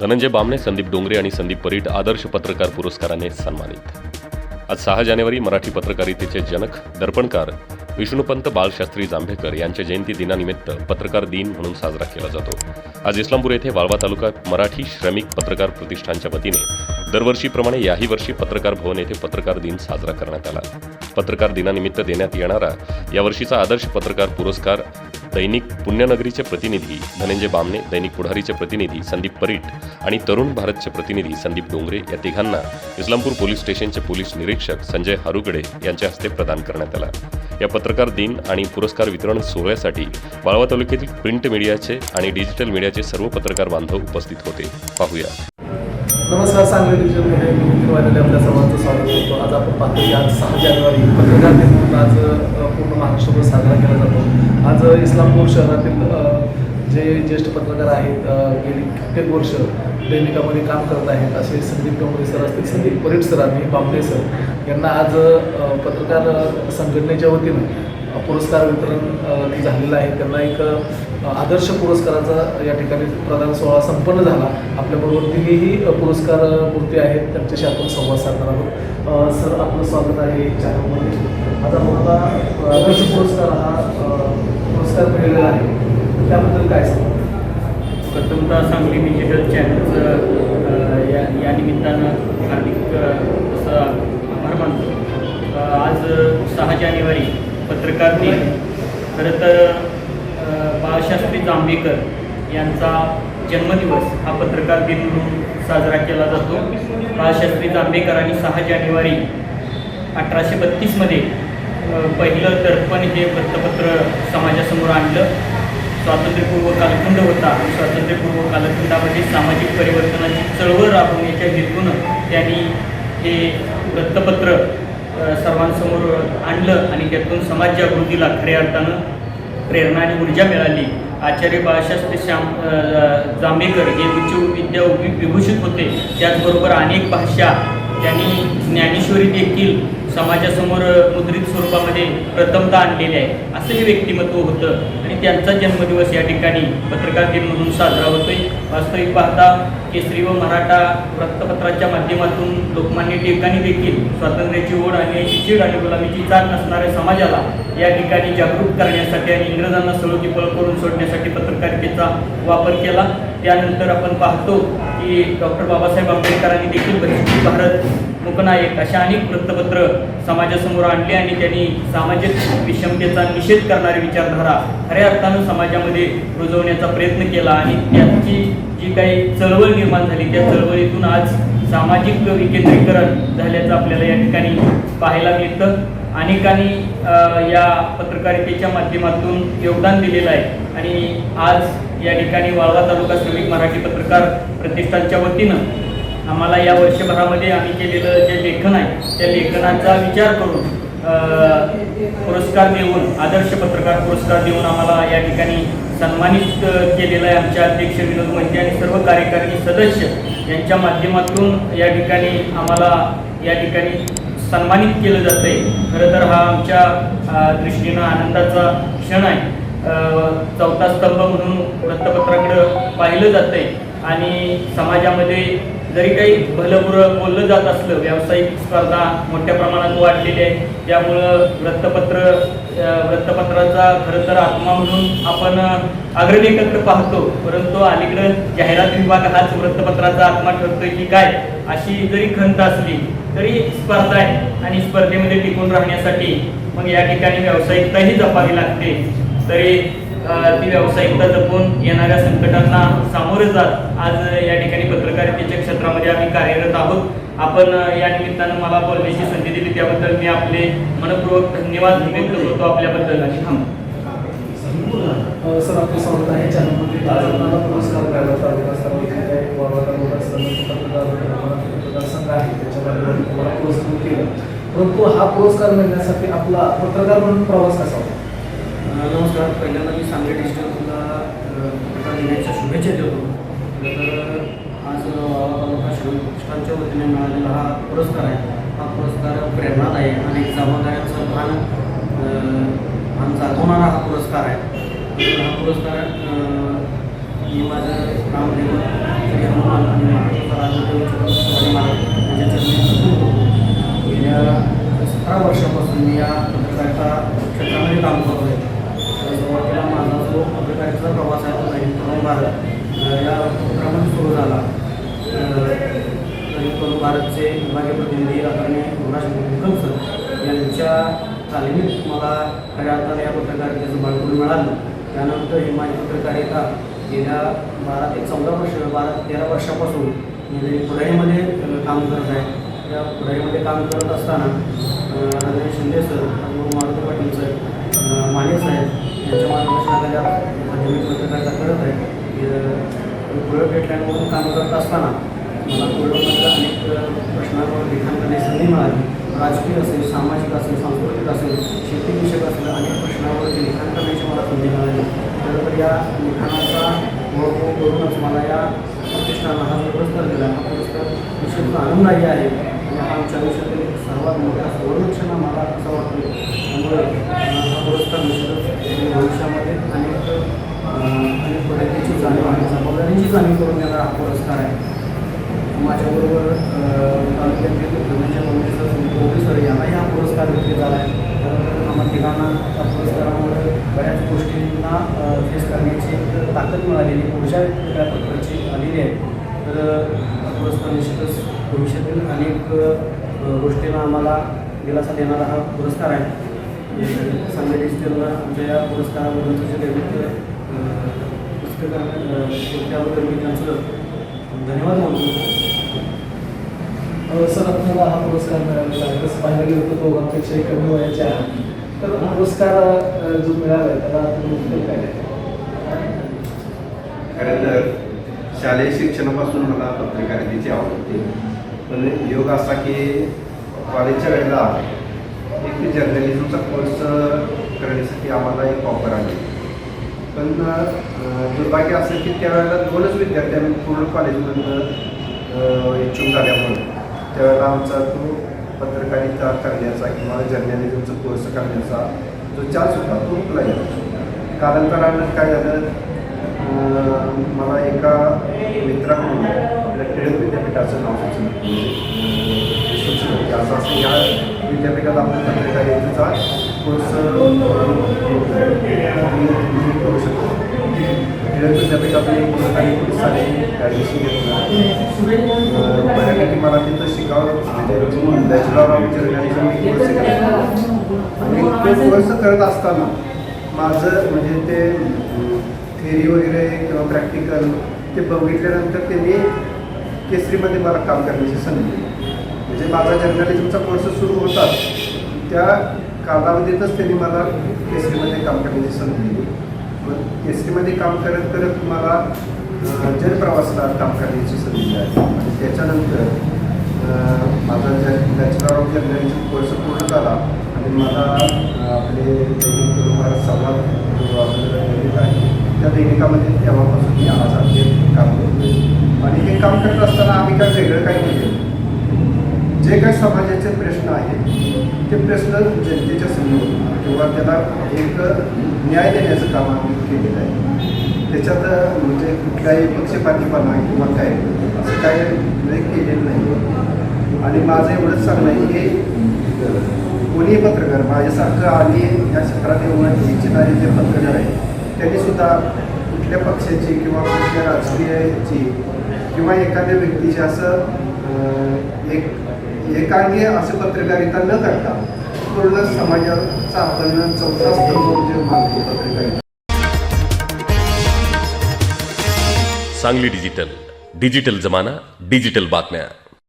धनंजय बामणे संदीप डोंगरे आणि संदीप परीट आदर्श पत्रकार पुरस्काराने सन्मानित. आज सहा जानेवारी मराठी पत्रकारितेचे जनक दर्पणकार विष्णुपंत बाळशास्त्री जांभेकर यांच्या जयंती दिनानिमित्त पत्रकार दिन म्हणून साजरा केला जातो. आज इस्लामपूर येथे वाळवा तालुक्यात मराठी श्रमिक पत्रकार प्रतिष्ठानच्या वतीने दरवर्षीप्रमाणे याही वर्षी पत्रकार भवन येथे पत्रकार दिन साजरा करण्यात आला. पत्रकार दिनानिमित्त देण्यात येणारा यावर्षीचा आदर्श पत्रकार पुरस्कार दैनिक पुण्यनगरीचे प्रतिनिधी धनंजय बामणे दैनिक पुढारीचे प्रतिनिधी संदीप परीट आणि तरुण भारतचे प्रतिनिधी संदीप डोंगरे या तिघांना इस्लामपूर पोलीस स्टेशनचे पोलीस निरीक्षक संजय हारुगडे यांच्या हस्ते प्रदान करण्यात आला. या पत्रकार दिन आणि पुरस्कार वितरण सोहळ्यासाठी बाळवा तालुक्यातील प्रिंट मीडियाचे आणि डिजिटल मीडियाचे सर्व पत्रकार बांधव उपस्थित होते. पाहूया. नमस्कार सांगली डिव्हिजनमध्ये मी नितीन वायदले आपल्या सर्वांचं स्वागत करतो. आज आपण पाहतो की आज सहा जानेवारी पत्रकार दिन म्हणून आज पूर्ण महाराष्ट्रभर साजरा केला जातो. आज इस्लामपूर शहरातील जे ज्येष्ठ पत्रकार आहेत गेली कित्येक वर्ष दैनिकामध्ये काम करत आहेत असे संदीप डोंगरे सर असतील संदीप परेट सर आणि बांबळे सर यांना आज पत्रकार संघटनेच्या वतीनं पुरस्कार वितरण झालेलं आहे. त्यांना एक आदर्श पुरस्काराचा या ठिकाणी प्रदान सोहळा संपन्न झाला. आपल्याबरोबर तिन्ही पुरस्कार मूर्ती आहेत. त्यांच्याशी आपण संवाद साधणार आहोत. सर आपलं स्वागत आहे चॅनलमध्ये. आता मला आदर्श पुरस्कार हा पुरस्कार मिळालेला आहे. त्याबद्दल काय सांगा प्रथमतः सांगली डिजिटल चॅनलचं या या निमित्तानं हार्दिक असं आभार मानतो. आज सहा जानेवारी पत्रकार दिन. खरं तर बाळशास्त्री जांभेकर यांचा जन्मदिवस हा पत्रकार दिन म्हणून साजरा केला जातो. बाळशास्त्री जांभेकरांनी सहा जानेवारी अठराशे बत्तीसमध्ये पहिलं दर्पण हे वृत्तपत्र समाजासमोर आणलं. स्वातंत्र्यपूर्व कालखंड होता. आणि स्वातंत्र्यपूर्व कालखंडामध्ये सामाजिक परिवर्तनाची चळवळ राबवण्याच्या हेतूनं त्यांनी हे वृत्तपत्र सर्वांसमोर आणलं आणि त्यातून समाज जागृतीला खऱ्या अर्थानं प्रेरणा आणि ऊर्जा मिळाली. आचार्य बाळशास्त्री श्याम जांभेकर हे उच्च विद्या विभूषित होते. त्याचबरोबर अनेक भाषा त्यांनी ज्ञानेश्वरी देखील समाजासमोर मुद्रित स्वरूपामध्ये प्रथमता आणलेली आहे. असं हे व्यक्तिमत्व होतं. आणि त्यांचा जन्मदिवस या ठिकाणी पत्रकार दिन म्हणून साजरा होतोय. वास्तविक पाहता केसरी व मराठा वृत्तपत्राच्या माध्यमातून लोकमान्य टिळकांनी देखील स्वातंत्र्याची ओढ आणि चीड आणि गुलामीची चाल नसणाऱ्या समाजाला या ठिकाणी जागरूक करण्यासाठी आणि इंग्रजांना सळोकी पळ करून सोडण्यासाठी पत्रकारितेचा वापर केला. त्यानंतर आपण पाहतो की डॉक्टर बाबासाहेब आंबेडकरांनी देखील बहिष्कृत भारत मुकनायक अशा अनेक वृत्तपत्र समाजासमोर आणले आणि त्यांनी सामाजिक विषमतेचा निषेध करणारी विचारधारा खऱ्या अर्थानं समाजामध्ये रुजवण्याचा प्रयत्न केला आणि त्याची जी काही चळवळ निर्माण झाली त्या चळवळीतून आज सामाजिक विकेंद्रीकरण झाल्याचं आपल्याला या ठिकाणी पाहायला मिळतं. अनेकांनी या पत्रकारितेच्या माध्यमातून योगदान दिलेलं आहे. आणि आज या ठिकाणी वाळवा तालुका श्रमिक मराठी पत्रकार प्रतिष्ठानच्या वतीनं आम्हाला या वर्षभरामध्ये आम्ही केलेलं जे लेखन आहे त्या लेखनाचा विचार करून पुरस्कार देऊन आदर्श पत्रकार पुरस्कार देऊन आम्हाला या ठिकाणी सन्मानित केलेलं आहे आमच्या अध्यक्ष विनोद मंत्री आणि सर्व कार्यकारिणी सदस्य यांच्या माध्यमातून या ठिकाणी आम्हाला या ठिकाणी सन्मानित केलं जातं आहे खरं तर हा आमच्या दृष्टीनं आनंदाचा क्षण आहे. चौथा स्तंभ म्हणून वृत्तपत्राकडं पाहिलं जातं आहे आणि समाजामध्ये जरी काही भलं बोललं जात असलं व्यावसायिक स्पर्धा मोठ्या प्रमाणात वाढलेली आहे त्यामुळं वृत्तपत्र वृत्तपत्राचा खरं तर आत्मा म्हणून आपण अग्रलेखत्र पाहतो. परंतु अलीकडं जाहिरात विभाग हाच वृत्तपत्राचा आत्मा ठरतोय की काय अशी जरी खंत असली तरी स्पर्धा आहे. आणि स्पर्धेमध्ये टिकून राहण्यासाठी मग या ठिकाणी व्यावसायिकताही जपावी लागते. तरी ती व्यावसायिकता जपून येणाऱ्या संकटांना सामोरे जात आज या ठिकाणी पत्रकारितेच्या क्षेत्रामध्ये आम्ही कार्यरत आहोत. आपण या निमित्तानं मला बोलण्याची संधी दिली. त्याबद्दल मी आपले मनपूर्वक धन्यवाद व्यक्त करतो आपल्याबद्दल. आणि थांब. सर आपलं स्वागत आहे. चॅनलमध्ये आज पुरस्कार मिळाला तालुका स्तरावर आहे. पुरस्कृत केलं. परंतु हा पुरस्कार मिळण्यासाठी आपला पत्रकार म्हणून प्रवास कसा होता? नमस्कार. पहिल्यांदा मी सांगली डिस्ट्रिक्टला लिहिण्याच्या शुभेच्छा देतो. तर आज वावा तालुका श्रमिक वतीने मिळालेला हा पुरस्कार आहे. हा पुरस्कार प्रेरणादायी आणि जबाबदाऱ्यांचं भान भान जागवणारा हा पुरस्कार आहे. हा पुरस्कार मी माझं नाव देऊन श्री हनुमान गेल्या सतरा वर्षापासून मी या पत्रकारिता क्षेत्रामध्ये काम करतो आहे जो प्रवास आहे तो तरुण भारत. या पत्रामध्ये सुरू झाला. अ, तरुण भारतचे विभागीय प्रतिनिधी आदरणीय गुरुराज निकम सर यांच्या तालिमीत मला खऱ्या अर्थाने या पत्रकारितेचं बाळगून मिळालं. त्यानंतर ही माझी पत्रकारिता गेल्या बारा ते चौदा वर्ष बारा तेरा वर्षापासून मी पुढाईमध्ये काम करत आहे. त्या पुढाईमध्ये काम करत असताना अ, आदरणीय शिंदे सर मारुती पाटील सर माने साहेब यांच्या मार्गदर्शनाखाली माध्यमिक पत्रकारिता करत आहे. पुढं पेटल्यामधून काम करत असताना मला पुढंमधल्या अनेक प्रश्नांवर लिखाण करण्याची संधी मिळाली. राजकीय असेल सामाजिक असेल सांस्कृतिक असेल शेतीविषयक असेल अनेक प्रश्नावरती लिखाण करण्याची मला संधी मिळाली. तर या लिखाणाचा ओळख करूनच मला या प्रतिष्ठानं हा पुरस्कार दिला हा पुरस्कार निश्चित आनंददायी आहे. हा आमच्या आयुष्यातील सर्वात मोठा सुवर्णक्षण मला असं वाटतं त्यामुळे हा पुरस्कार निश्चितच भविष्यामध्ये अनेक अनेक पद्धतीची जाणीव आणि जबाबदारीची जाणीव करून देणारा हा पुरस्कार आहे माझ्याबरोबर तालुक्यातील धनंजय मोदी गोपी सर यांनाही हा पुरस्कार विकले झाला आहे तर आम्हा तिघांना या पुरस्कारामुळे बऱ्याच गोष्टींना फेस करण्याची एक ताकद मिळालेली ऊर्जा वेगळ्या प्रकारची आलेली आहे. तर हा पुरस्कार निश्चितच भविष्यातील अनेक गोष्टींना आम्हाला दिलासा देणारा हा पुरस्कार आहे. सांगली डिजिटलला आमच्या या पुरस्काराबद्दल तुझे पुस्तकं त्याबद्दल मी त्यांचं धन्यवाद मानतो. सर आपल्याला हा पुरस्कार मिळालेला आहे. तसं पाहायला गेलं तर दोघांपेक्षाही कमी वयाचे आहे. तर हा पुरस्कार जो मिळाला आहे त्याला तुम्ही काय द्याल? खरं तर शालेय शिक्षणापासून मला पत्रकारितेची आवड होती. पण योग असा की कॉलेजच्या वेळेला एक जर्नलिझमचा कोर्स करण्यासाठी आम्हाला एक ऑफर आली. पण दुर्भाग्य असं की त्यावेळेला दोनच विद्यार्थ्यांनी पूर्ण कॉलेजमधनं इच्छुक झाल्यामुळे त्यावेळेला आमचा तो पत्रकारिता करण्याचा किंवा जर्नलिझमचा कोर्स करण्याचा जो चान्स होता तो हुकला कारण कारण काय झालं मला एका मित्राकडून आपल्या टिळक विद्यापीठाचं नाव सुचलं. सुचलं की असं असं या विद्यापीठात आपण पत्रकारितेचा कोर्स करू शकतो. टिळक विद्यापीठातून एक पत्रकारी कोर्ससाठी ॲडमिशन घेतलं. बऱ्यापैकी मला तिथं शिकावं म्हणजे बॅचलर ऑफ जर्नलिझम मी कोर्स केला आणि तो कोर्स करत असताना माझं म्हणजे ते थेरी वगैरे किंवा प्रॅक्टिकल ते बघितल्यानंतर त्यांनी केसरीमध्ये मला काम करण्याची संधी दिली. म्हणजे माझा जर्नलिझमचा कोर्स सुरू होता. त्या कालावधीतच त्यांनी मला केसरीमध्ये काम करण्याची संधी दिली. मग केसरीमध्ये काम करत करत मला जनप्रवासाला काम करण्याची संधी मिळाली. आणि त्याच्यानंतर माझा जर बॅचलर ऑफ जर्नलिझम कोर्स पूर्ण झाला. आणि मला आपले दैनिक संवाद किंवा आपलं दैनिक आहे त्या दैनिकामध्ये तेव्हापासून मी आज आपले काम करतो. आणि हे काम करत असताना आम्ही काय वेगळं काही नाही जे काही समाजाचे प्रश्न आहेत ते प्रश्न जनतेच्या समोर किंवा त्याला एक न्याय देण्याचं काम आम्ही केलेलं आहे. त्याच्यात म्हणजे कुठलाही पक्षपातीपणा किंवा काय असं काय म्हणजे केलेलं नाही. आणि माझं एवढंच सांगणं आहे की कोणीही पत्रकार माझ्यासारखं आणि या क्षेत्रात येऊन इच्छिणारे जे पत्रकार आहेत त्यांनी सुद्धा कुठल्या पक्षाची किंवा कुठल्या राजकीयची किंवा एखाद्या व्यक्तीची असं एक एकांगी असं पत्रकारिता न करता पूर्ण समाजाचा आपण चौथा स्तंभ म्हणजे जे मानतो पत्रकारिता. सांगली डिजिटल. डिजिटल जमाना डिजिटल बातम्या.